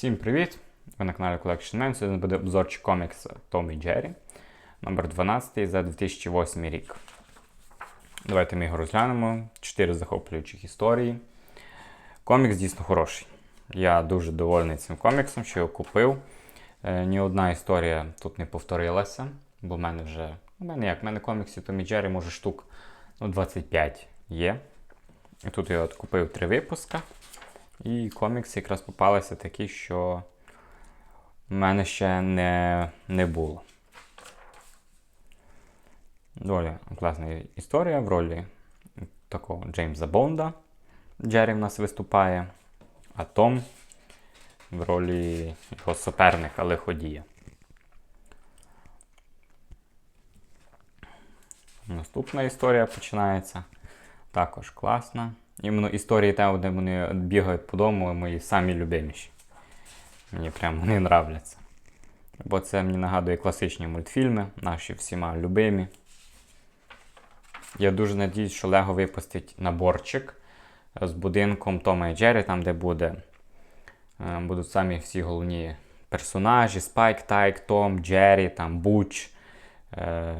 Всім привіт! Ви на каналі Collection Man. Сьогодні буде обзорчик комікса Том і Джері номер 12 за 2008 рік. Давайте ми його розглянемо. Чотири захоплюючих історії. Комікс дійсно хороший. Я дуже довольний цим коміксом, що його купив. Е, ні одна історія тут не повторилася, бо в мене вже. У мене як? У мене коміксів Том і Джері, може штук ну, 25 є. І тут я от купив три випуска. І комікси якраз попалися такі, що в мене ще не, не було. Доволі класна історія в ролі такого Джеймса Бонда. Джері в нас виступає, а Том в ролі його суперника лиходія. Наступна історія починається. Також класна. Іменно історії там, де вони бігають по дому, мої самі любиміші. Мені прям вони нравляться. Бо це мені нагадує класичні мультфільми, наші всіма любимі. Я дуже надіюсь, що Лего випустить наборчик з будинком Тома і Джері, там, де буде, е, будуть самі всі головні персонажі: Спайк, Тайк, Том, Джері, там, Буч, е,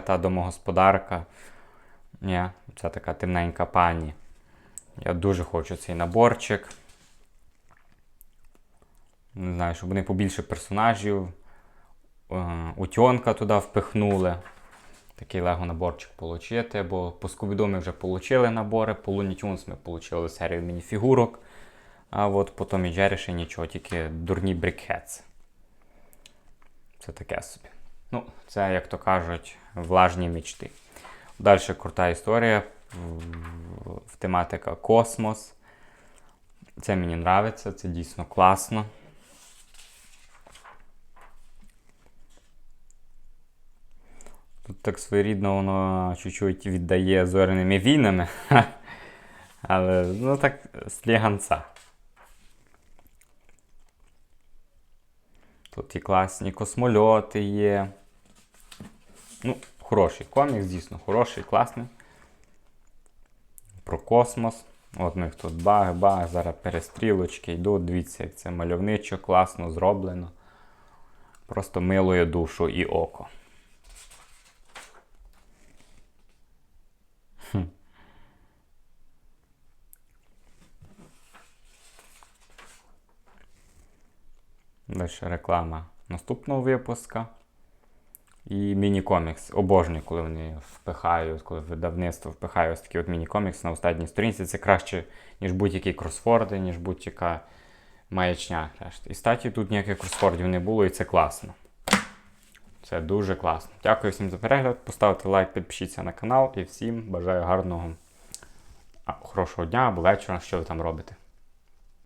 та домогосподарка. Ні, це така темненька пані. Я дуже хочу цей наборчик. Не знаю, щоб вони побільше персонажів. Е, Утьонка туди впихнули. Такий лего наборчик отримати, бо по Скубіду ми вже отримали набори, по Looney Tunes ми отримали серію мініфігурок. А от по Jerry ще нічого, тільки дурні брикхетс. Це таке собі. Ну, це, як то кажуть, влажні мічти. Далі крута історія в, тематика космос. Це мені подобається, це дійсно класно. Тут так своєрідно воно чуть-чуть віддає зоряними війнами. Але ну так сліганця. Тут і класні космольоти є. Ну, хороший комікс, дійсно хороший, класний. Про космос. От них тут баг-баг, зараз перестрілочки йдуть. Дивіться, як це мальовничо, класно зроблено. Просто милує душу і око. Хм. Далі реклама наступного випуска. І міні-комікс. Обожнюю, коли вони впихають, коли видавництво впихає ось такий от міні-комікс на останній сторінці. Це краще, ніж будь-які кросфорди, ніж будь-яка маячня. І статі тут ніяких кросфордів не було, і це класно. Це дуже класно. Дякую всім за перегляд. Поставте лайк, підпишіться на канал і всім бажаю гарного, хорошого дня або вечора, що ви там робите.